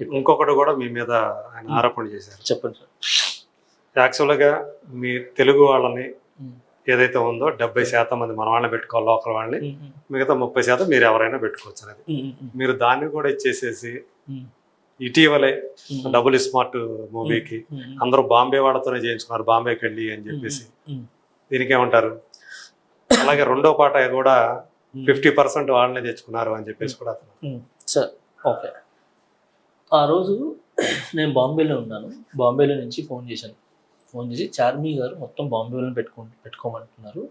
ఇంకొకటి కూడా మీ మీద ఆయన ఆరోపణ చేశారు. చెప్పండి సార్. యాక్చువల్గా మీ తెలుగు వాళ్ళని. ఏదైతే ఉందో డెబ్బై శాతం మంది మన వాళ్ళని పెట్టుకోవాలి లోకల్ వాళ్ళని మిగతా ముప్పై శాతం మీరు ఎవరైనా పెట్టుకోవచ్చు అనేది. మీరు దాన్ని కూడా ఇచ్చేసేసి ఇటీవలే డబుల్ స్మార్ట్ మూవీకి అందరూ బాంబే వాళ్ళతోనే చేయించుకున్నారు బాంబేకి వెళ్ళి అని చెప్పేసి. దీనికి ఏమంటారు? అలాగే రెండో పాట కూడా. ఫిఫ్టీ పర్సెంట్ వాళ్ళనే తెచ్చుకున్నారు అని చెప్పేసి కూడా అతను. Sir okay. ఆ రోజు నేను బాంబేలో ఉన్నాను. బాంబేలో నుంచి ఫోన్ చేశాను. ఫోన్ చేసి చార్మి గారు మొత్తం బాంబేలో పెట్టుకో పెట్టుకోమంటున్నారు.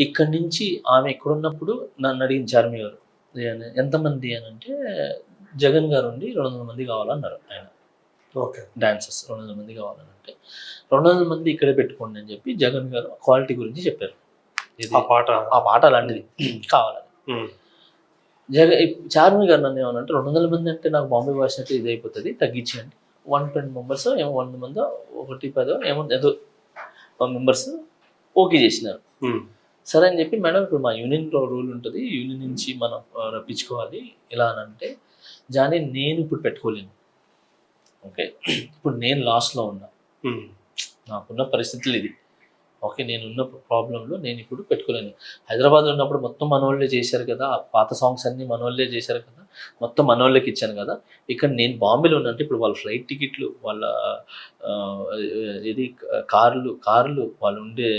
ఇక్కడి నుంచి ఆమె ఎక్కడున్నప్పుడు నన్ను అడిగిన చార్మి గారు. "ఏ- ఎంతమంది అని అంటే జగన్ గారు ఉండి రెండు వందల మంది కావాలన్నారు ఆయన. ఓకే. డాన్సర్స్ రెండు వందల మంది కావాలని అంటే రెండు వందల మంది ఇక్కడే పెట్టుకోండి అని చెప్పి జగన్ గారు క్వాలిటీ గురించి చెప్పారు. ఆ పాట? ఆ పాట అలాంటిది. కావాలని. జగ చార్మి గారు నన్ను ఏమనంటే రెండు వందల మంది అంటే నాకు బాంబే భాష అంటే ఇది అయిపోతుంది తగ్గించండి వన్ ట్వంటీ మెంబర్స్ ఏమో వంద మంది ఒకటి పదో ఏమో ఏదో మెంబర్స్ ఓకే చేసినారు. సరే అని చెప్పి మేడం ఇప్పుడు మా యూనియన్ రూల్ ఉంటుంది యూనియన్ నుంచి మనం రప్పించుకోవాలి. ఇలా అని అంటే జానీ నేను ఇప్పుడు పెట్టుకోలేను. ఓకే? ఇప్పుడు నేను లాస్ట్లో ఉన్నా. నాకున్న పరిస్థితులు ఇది. ఓకే నేను ఉన్న ప్రాబ్లంలో నేను ఇప్పుడు పెట్టుకోలేను హైదరాబాద్లో ఉన్నప్పుడు మొత్తం మనోళ్ళే చేశారు కదా ఆ పాత సాంగ్స్ అన్ని మనోళ్ళే చేశారు కదా మొత్తం మనోళ్ళకి ఇచ్చాను కదా. ఇక్కడ నేను బాంబేలో ఉన్నంటే ఇప్పుడు వాళ్ళ ఫ్లైట్ టికెట్లు వాళ్ళ ఇది కార్లు కార్లు వాళ్ళు ఉండే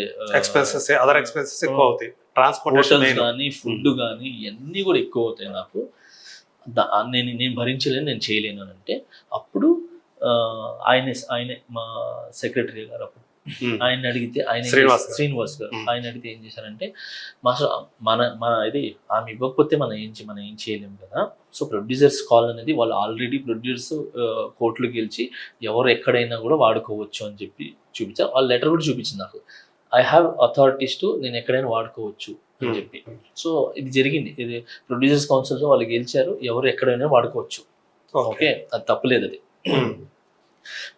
ఎక్స్పెన్సెస్ అదర్ ఎక్స్పెన్సెస్ ఎక్కువ అవుతాయి. ట్రాన్స్పోర్టేషన్ కానీ ఫుడ్ కానీ ఇవన్నీ కూడా ఎక్కువ అవుతాయి నాకు. నేను నేను భరించలేను నేను చేయలేను అంటే అప్పుడు ఆయనే ఆయనే మా సెక్రటరీ గారు అప్పుడు ఆయన అడిగితే ఆయన శ్రీనివాస్ గారు. ఆయన అడిగితే ఏం చేశారంటే మాస్టర్ మన మన ఇది ఆమె ఇవ్వకపోతే మనం ఏం చే- మనం ఏం చేయలేము కదా. సో ప్రొడ్యూసర్స్ కాల్ అనేది వాళ్ళు ఆల్రెడీ ప్రొడ్యూసర్స్ కోర్టులు గెలిచి ఎవరు ఎక్కడైనా కూడా వాడుకోవచ్చు అని చెప్పి చూపించారు వాళ్ళ లెటర్ కూడా చూపించింది నాకు. ఐ హ్యావ్ అథారిటీస్ టు నేను ఎక్కడైనా వాడుకోవచ్చు అని. చెప్పి. సో ఇది జరిగింది. ఇది ప్రొడ్యూసర్స్ కౌన్సిల్లో వాళ్ళు గెలిచారు. ఎవరు ఎక్కడైనా వాడుకోవచ్చు. ఓకే. అది తప్పలేదు అది.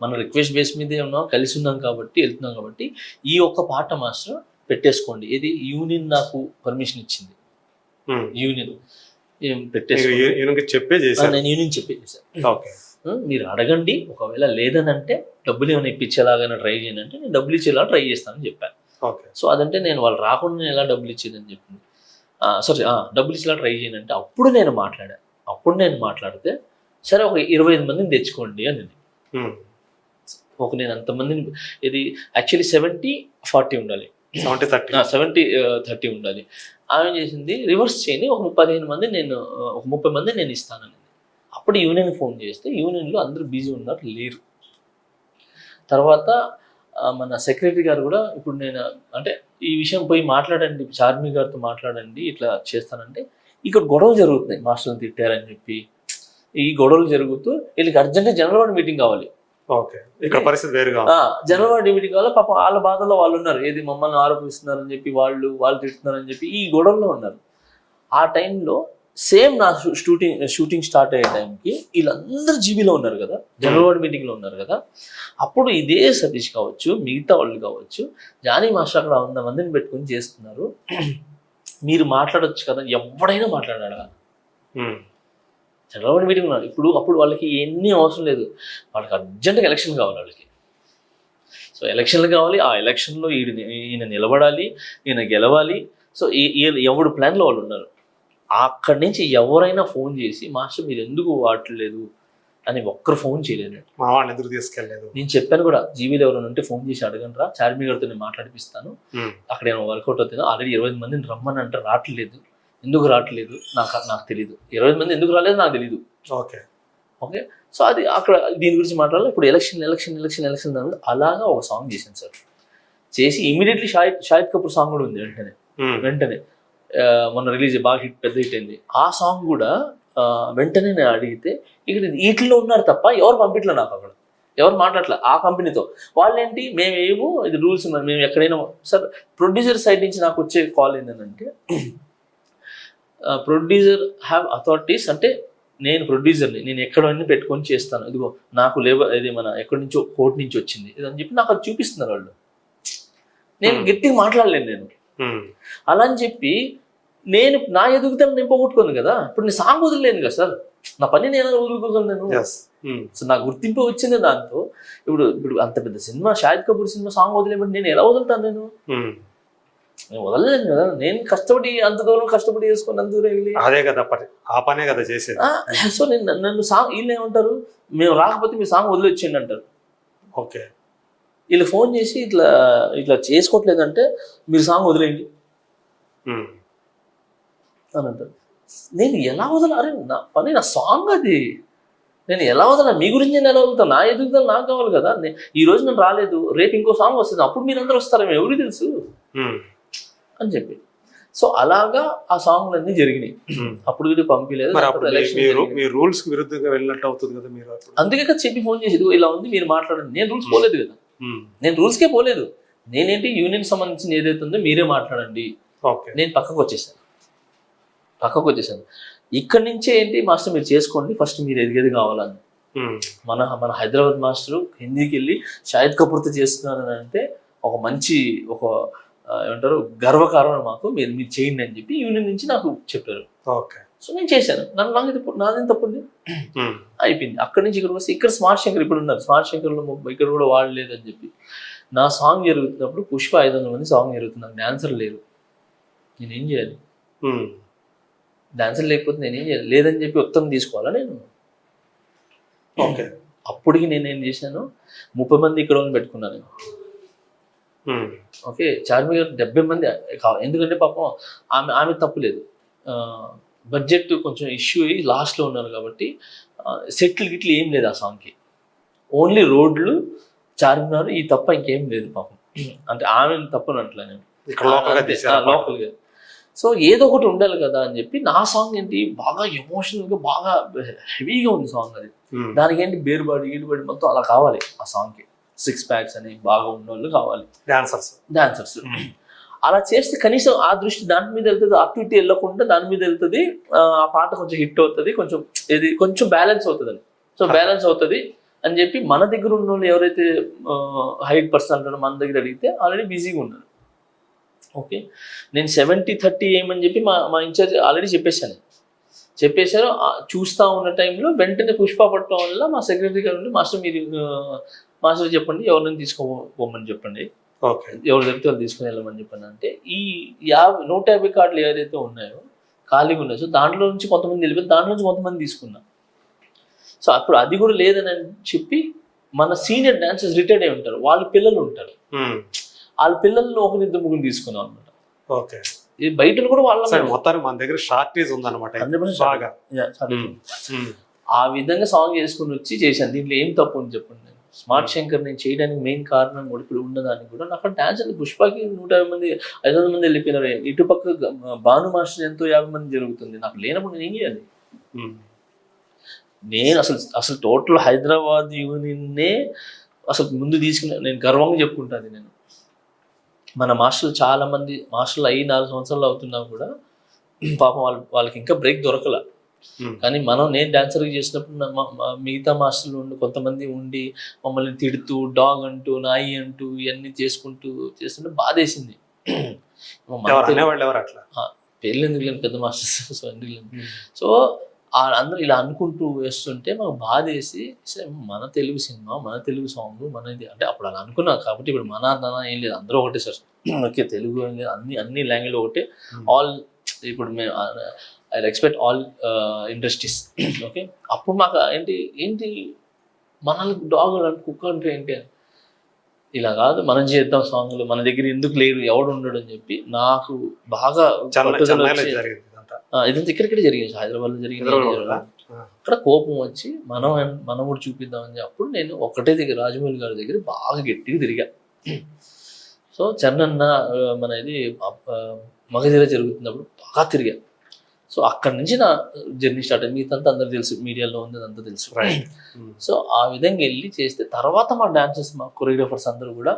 మనం రిక్వెస్ట్ బేస్ మీదే ఉన్నాం కలిసి ఉన్నాం కాబట్టి వెళ్తున్నాం కాబట్టి ఈ ఒక్క పాట మాస్టర్ పెట్టేసుకోండి. ఇది యూనియన్ నాకు పర్మిషన్ ఇచ్చింది. యూనియన్. ఆ, చేశారు. నేను యూనియన్ ఓకే. మీరు అడగండి. ఒకవేళ లేదని అంటే డబ్బులు ఏమైనా ఇప్పించేలాగా ట్రై చేయండి అంటే నేను డబ్బులు ఇచ్చేలా ట్రై చేస్తానని చెప్పాను. సో అదంటే నేను వాళ్ళు రాకుండా నేను ఎలా డబ్బులు ఇచ్చేదని చెప్పింది. సారీ డబ్బులు ఇచ్చేలా ట్రై చేయండి అంటే అప్పుడు నేను మాట్లాడాను అప్పుడు నేను మాట్లాడితే సరే ఒక ఇరవై ఐదు మందిని తెచ్చుకోండి అని. ఒక నేను అంతమందిని ఇది యాక్చువల్లీ సెవెంటీ ఫార్టీ ఉండాలి. సెవెంటీ థర్టీ సెవెంటీ థర్టీ ఉండాలి. ఆమె చేసింది రివర్స్ చేయని ఒక పదిహేను మంది నేను ఒక ముప్పై మంది నేను ఇస్తానని. అప్పుడు యూనియన్ ఫోన్ చేస్తే యూనియన్లో అందరూ బిజీ ఉన్నారు లేరు. తర్వాత మన సెక్రటరీ గారు కూడా ఇప్పుడు నేను అంటే ఈ విషయం పోయి మాట్లాడండి చార్మి గారితో మాట్లాడండి ఇట్లా చేస్తానంటే ఇక్కడ గొడవ జరుగుతున్నాయి. మాస్టర్ని తిట్టారని చెప్పి ఈ గొడవలు జరుగుతూ వీళ్ళకి అర్జెంట్ జనరల్ బాడీ మీటింగ్ కావాలి. ఇక్కడ పరిస్థితి వేరుగా జనరల్ బాడీ మీటింగ్ వల్ల పాపం వాళ్ళ బాధలో వాళ్ళు ఉన్నారు. ఏది మమ్మల్ని ఆరోపిస్తున్నారని చెప్పి వాళ్ళు వాళ్ళు తిడుతున్నారని చెప్పి ఈ గొడవల్లో ఉన్నారు. ఆ టైంలో సేమ్ నా షూటింగ్ షూటింగ్ స్టార్ట్ అయ్యే టైంకి వీళ్ళందరూ జీబీలో ఉన్నారు కదా? జనరల్ బాడీ మీటింగ్లో ఉన్నారు కదా? అప్పుడు ఇదే సతీష్ కావచ్చు మిగతా వాళ్ళు కావచ్చు జానీ మాస్టర్ అక్కడ వంద మందిని పెట్టుకొని చేస్తున్నారు. మీరు మాట్లాడొచ్చు కదా? ఎవడైనా మాట్లాడాడు? బాడీ మీటింగ్ ఉన్నారు ఇప్పుడు అప్పుడు వాళ్ళకి ఎన్ని అవసరం లేదు. వాళ్ళకి అర్జెంట్గా ఎలక్షన్ కావాలి వాళ్ళకి. సో ఎలక్షన్లు కావాలి. ఆ ఎలక్షన్లో ఈయన ఈయన నిలబడాలి ఈయన గెలవాలి. సో ఎవడు ప్లాన్లో వాళ్ళు ఉన్నారు. అక్కడి నుంచి ఎవరైనా ఫోన్ చేసి మాస్టర్ మీరు ఎందుకు వాడట్లేదు? అని ఒక్కరు ఫోన్ చేయలేదు. మా వాళ్ళని ఎదురు తీసుకెళ్ళలేదు? నేను చెప్పాను కూడా జీవీలో ఎవరైనా ఉంటే ఫోన్ చేసి అడగండి రా చార్మి గారితో నేను మాట్లాడిపిస్తాను అక్కడ ఏమైనా వర్కౌట్ అవుతుందో? ఆల్రెడీ ఇరవై మందిని రమ్మని అంటే రావట్లేదు. ఎందుకు రావట్లేదు? నాకు నాకు తెలియదు ఇరవై మంది ఎందుకు రాలేదు నాకు తెలియదు ఓకే. ఓకే? సో అది అక్కడ దీని గురించి మాట్లాడాలి. ఇప్పుడు ఎలక్షన్ ఎలక్షన్ ఎలక్షన్ ఎలక్షన్ అన్నది అలాగా ఒక సాంగ్ చేశాను సార్. చేసి ఇమీడియట్లీ షాహిద్ షాహిద్ కపూర్ సాంగ్ కూడా ఉంది వెంటనే. ఉమ్, వెంటనే. మొన్న రిలీజ్ బాగా హిట్ పెద్ద హిట్ అయింది. ఆ సాంగ్ కూడా వెంటనే నేను అడిగితే ఇక్కడ వీటిలో ఉన్నారు తప్ప ఎవరు పంపించలే నాకు అక్కడ? ఎవరు మాట్లాడలే ఆ కంపెనీతో? వాళ్ళేంటి? మేము ఏమో ఇది రూల్స్ మేము ఎక్కడైనా సార్ ప్రొడ్యూసర్ సైడ్ నుంచి నాకు వచ్చే కాల్ ఏంటంటే ప్రొడ్యూసర్ హ్యావ్ అథారిటీస్ అంటే నేను ప్రొడ్యూసర్ని నేను ఎక్కడైనా పెట్టుకొని చేస్తాను. ఇదిగో నాకు లేబర్ ఇది మన ఎక్కడి నుంచో కోర్టు నుంచి వచ్చింది. ఇది అని చెప్పి నాకు అది చూపిస్తున్నారు వాళ్ళు. నేను Hmm. గట్టిగా మాట్లాడలేను నేను. ఉమ్, అలా అని చెప్పి నేను నా ఎదుగుదల నేను పోగొట్టుకోను కదా. ఇప్పుడు నేను సాంగ్ వదిలేను కదా సార్. నా పని నేను వదులుకోగలను నేను? ఎస్ సో నా గుర్తింపు వచ్చింది దాంతో. ఇప్పుడు ఇప్పుడు అంత పెద్ద cinema Shahid Kapoor cinema song వదిలేమంటే నేను ఎలా వదులుతాను నేను? నేను వదలలేను కదా. నేను కష్టపడి అంత దూరం కష్టపడి చేసుకుని అంత దూరం వెళ్ళి అదే కదా ఆ పనే కదా చేసేది. సో నేను నన్ను సాంగ్ వీళ్ళు ఏమంటారు? మేము రాకపోతే మీ సాంగ్ వదిలేచ్చేయండి అంటారు. ఓకే. వీళ్ళు ఫోన్ చేసి ఇట్లా ఇట్లా చేసుకోవట్లేదంటే మీరు సాంగ్ వదిలేయండి. అని అంటారు. నేను ఎలా వదల? అరే నా పని నా సాంగ్ అది. నేను ఎలా వదల? మీ గురించి నేను ఎలా వదులుతాను నా ఎదుగుదల నాకు కావాలి కదా. ఈ రోజు నేను రాలేదు. రేపు ఇంకో సాంగ్ వస్తుంది. అప్పుడు మీరందరూ వస్తారేమో ఎవరికి తెలుసు? అని చెప్పి. సో అలాగా ఆ సాంగ్లన్నీ జరిగినాయి. అప్పుడు కూడా పంపించలేదు మరి తర్వాత అప్పుడు జరిగింది. మీ రూల్స్ విరుద్ధంగా వెళ్ళినట్టు అవుతుంది కదా మీరు అందుకే కదా చెప్పి ఫోన్ చేసి "ఇదిగో ఇలా ఉంది మీరు మాట్లాడండి. నేను రూల్స్ పోలేదు కదా. ఉమ్. నేను రూల్స్కే పోలేదు. నేనేంటి యూనియన్ సంబంధించిన ఏదైతే ఉందో మీరే మాట్లాడండి. ఓకే నేను పక్కకు వచ్చేసాను. పక్కకు వచ్చేసాను. ఇక్కడి నుంచే ఏంటి మాస్టర్ మీరు చేసుకోండి. ఫస్ట్ మీరు ఎదిగేది కావాలని. మన మన హైదరాబాద్ మాస్టర్ హిందీకి వెళ్ళి షాహిద్ కపూర్తో చేస్తున్నారు అని అంటే ఒక మంచి ఒక ఏమంటారు గర్వకారణం మాకు మీరు మీరు చేయండి అని చెప్పి యూనియన్ నుంచి నాకు చెప్పారు. ఓకే. సో నేను చేశాను. నన్ను నాకు తప్పు నాదేం తప్పుంది ఉమ్. అయిపోయింది. అక్కడి నుంచి ఇక్కడ వస్తే ఇక్కడ స్మార్ట్ శంకర్ ఇప్పుడు ఉన్నారు. స్మార్ట్ శంకర్లో ఇక్కడ కూడా వాడలేదు అని చెప్పి. నా సాంగ్ జరుగుతున్నప్పుడు పుష్ప ఐదు వందల మంది సాంగ్ జరుగుతుంది. నాకు డాన్సర్ లేరు. నేనేం చేయాలి. డాన్సర్ లేకపోతే నేనేం చేయాలి? లేదని చెప్పి ఉత్తరం తీసుకోవాలా నేను? ఓకే. అప్పటికి నేను ఏం చేశాను? ముప్పై మంది ఇక్కడ పెట్టుకున్నాను నేను. ఓకే చార్మి గారు డెబ్బై మంది ఎందుకంటే పాపం ఆమె ఆమె తప్పులేదు బడ్జెట్ కొంచెం ఇష్యూ అయ్యి లాస్ట్లో ఉన్నారు కాబట్టి సెటిల్ గిట్లు ఏం లేదు ఆ సాంగ్కి ఓన్లీ రోడ్లు చార్మినార్ ఈ తప్ప ఇంకేం లేదు పాపం. అంటే ఆమె తప్పనట్లే నేను. లోకల్గా సో ఏదో ఒకటి ఉండాలి కదా అని చెప్పి నా సాంగ్ ఏంటి బాగా ఎమోషనల్గా బాగా హెవీగా ఉంది సాంగ్ అది. ఉమ్. దానికి ఏంటి బేరుబాడి ఈడుబాడి మొత్తం అలా కావాలి ఆ సాంగ్కి సిక్స్ ప్యాక్స్ అని బాగా ఉన్న వాళ్ళు కావాలి డాన్సర్స్ డాన్సర్స్ అలా చేస్తే కనీసం ఆ దృష్టి దాని మీద వెళ్తుంది అటు ఇటు వెళ్ళకుండా దాని మీద వెళ్తుంది ఆ పాట కొంచెం హిట్ అవుతుంది కొంచెం ఇది కొంచెం బ్యాలెన్స్ అవుతుంది అని సో బ్యాలెన్స్ అవుతుంది అని చెప్పి మన దగ్గర ఉన్న వాళ్ళు ఎవరైతే హైట్ పర్సన్ మన దగ్గర అడిగితే ఆల్రెడీ బిజీగా ఉన్నారు. ఓకే నేను సెవెంటీ థర్టీ ఏమని చెప్పి మా మా ఇన్ఛార్జ్ ఆల్రెడీ చెప్పేశాను. చెప్పేశారు చూస్తా ఉన్న టైంలో వెంటనే పుష్ప పట్టడం వల్ల మా సెక్రటరీ గారు ఉండి మాస్టర్ మీరు మాస్టర్ చెప్పండి ఎవరిని తీసుకోమని చెప్పండి. ఎవరు దొరికితే వాళ్ళు తీసుకుని వెళ్ళమని చెప్పాను అంటే ఈ యాభై నూట యాభై కార్డులు ఏదైతే ఉన్నాయో ఖాళీగా ఉన్నాయి సో దాంట్లో నుంచి కొంతమంది వెళ్ళిపోయి దాంట్లో నుంచి కొంతమంది తీసుకున్నా. సో అప్పుడు అది కూడా లేదని అని చెప్పి మన సీనియర్ డాన్సర్స్ రిటైర్డ్ అయి ఉంటారు. వాళ్ళ పిల్లలు ఉంటారు. వాళ్ళ పిల్లల్ని ఒక ఇద్దరు ముగ్గురు తీసుకున్నాం అనమాట ఓకే. ఈ బయటలు కూడా వాళ్ళ సరే మొత్తానికి మన దగ్గర షార్టేజ్ ఉందన్నమాట. 100% బాగా. Yeah, sorry. ఉమ్. ఉమ్. ఆ విధంగా సాంగ్ చేసుకుని వచ్చి చేశాను. దీంట్లో ఏం తప్పు అని చెప్పండి. స్మార్ట్ శంకర్ నేను చేయడానికి మెయిన్ కారణం కూడా ఇప్పుడు ఉన్నదానికి కూడా నాకు డాన్స్ అంటే పుష్పకి నూట యాభై మంది ఐదు వందల మంది వెళ్ళిపోయినారు ఇటుపక్క భాను మాస్టర్ ఎంతో యాభై మంది జరుగుతుంది నాకు లేనప్పుడు నేను ఏం చేయాలి. నేను అసలు అసలు టోటల్ హైదరాబాద్ యూనియన్నే అసలు ముందు తీసుకుని నేను గర్వంగా చెప్పుకుంటాను నేను మన మాస్టర్లు చాలా మంది మాస్టర్లు అయ్యి నాలుగు సంవత్సరాలు అవుతున్నా కూడా పాపం వాళ్ళు వాళ్ళకి ఇంకా బ్రేక్ దొరకల. కానీ మనం నేను డాన్సర్ చేసినప్పుడు మిగతా మాస్టర్లు ఉండి కొంతమంది ఉండి మమ్మల్ని తిడుతూ డాగ్ అంటూ నాయి అంటూ ఇవన్నీ చేసుకుంటూ చేస్తుంటే బాధేసింది. మన అట్లా? పేర్లు ఎందుకు లేని పెద్ద మాస్టర్స్ సో ఎందుకు లేని ఉమ్. సో అందరూ ఇలా అనుకుంటూ వేస్తుంటే మాకు బాధ వేసి "సరే, మన తెలుగు సినిమా మన తెలుగు సాంగ్ మనది అంటే అప్పుడు అలా అనుకున్నా కాబట్టి ఇప్పుడు మన అన్న ఏం లేదు అందరూ ఒకటే సార్. ఓకే తెలుగు ఏం లేదు అన్ని అన్ని లాంగ్వేజ్ ఒకటే. Hmm. ఆల్ ఇప్పుడు మేము I respect all industries okay అప్పుడు మాకు ఏంటి ఏంటి మనల్ని డాగ్ అంటే కుక్క అంటే ఏంటి? అని. ఇలా కాదు మనం చేద్దాం సాంగ్లు మన దగ్గర ఎందుకు లేడు ఎవడు ఉండడు అని చెప్పి నాకు బాగా ఇదంతా. ఇక్కడిక్కడ జరిగింది హైదరాబాద్లో జరిగింది. అక్కడ కోపం వచ్చి మనం మనం కూడా చూపిద్దామని అప్పుడు నేను ఒకటే దగ్గర రాజమౌళి గారి దగ్గర బాగా గట్టిగా తిరిగా. సో చెన్నన్న ఆ, మన ఇది మగధీర జరుగుతున్నప్పుడు బాగా తిరిగా. సో అక్కడి నుంచి నా జర్నీ స్టార్ట్ అయింది. మిగతా అందరు తెలుసు. మీడియాలో ఉంది అదంతా తెలుసు. ఉమ్. సో ఆ విధంగా వెళ్ళి చేస్తే తర్వాత మా డాన్సర్స్ మా కొరియోగ్రాఫర్స్ అందరూ కూడా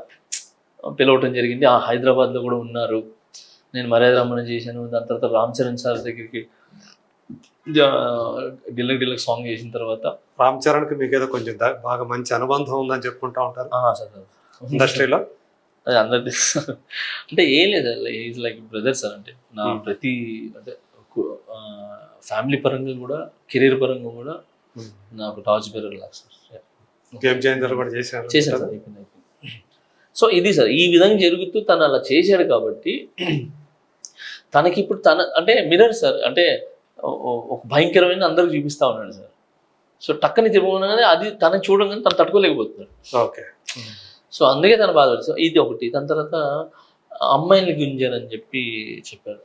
పిలవటం జరిగింది. ఆ హైదరాబాద్లో కూడా ఉన్నారు. నేను మర్యాద చేశాను. దాని తర్వాత రామ్ చరణ్ సార్ దగ్గరికి డిల్లక్ డిల్లక్ సాంగ్ చేసిన తర్వాత రామ్ చరణ్కి మీకు ఏదో కొంచెం బాగా మంచి అనుబంధం ఉందని చెప్పుకుంటా ఉంటారు. ఇండస్ట్రీలో అది అందరు తెలుసు అంటే ఏం లేదు. ఈజ్ లైక్ బ్రదర్ సార్ అంటే. నా Hmm. ప్రతి అంటే ఫ్యామిలీ పరంగా కూడా కెరీర్ పరంగా కూడా నాకు టార్చ్ బేరర్ లాగా సార్ గేమ్ చేంజర్ కూడా చేశారు. అయిపోయింది సో ఇది సార్ ఈ విధంగా జరుగుతూ తను అలా చేశాడు కాబట్టి తనకి ఇప్పుడు తన అంటే మిర్రర్ సార్ అంటే ఒక భయంకరమైన అందరికి చూపిస్తా ఉన్నాడు సార్ సో టక్కని తిరగగానే అది తన చూడగానే తను తట్టుకోలేకపోతున్నాడు. ఓకే సో అందుకే తను బాధపడు ఇది ఒకటి. దాని తర్వాత అమ్మాయిని గుంజానని చెప్పి చెప్పారు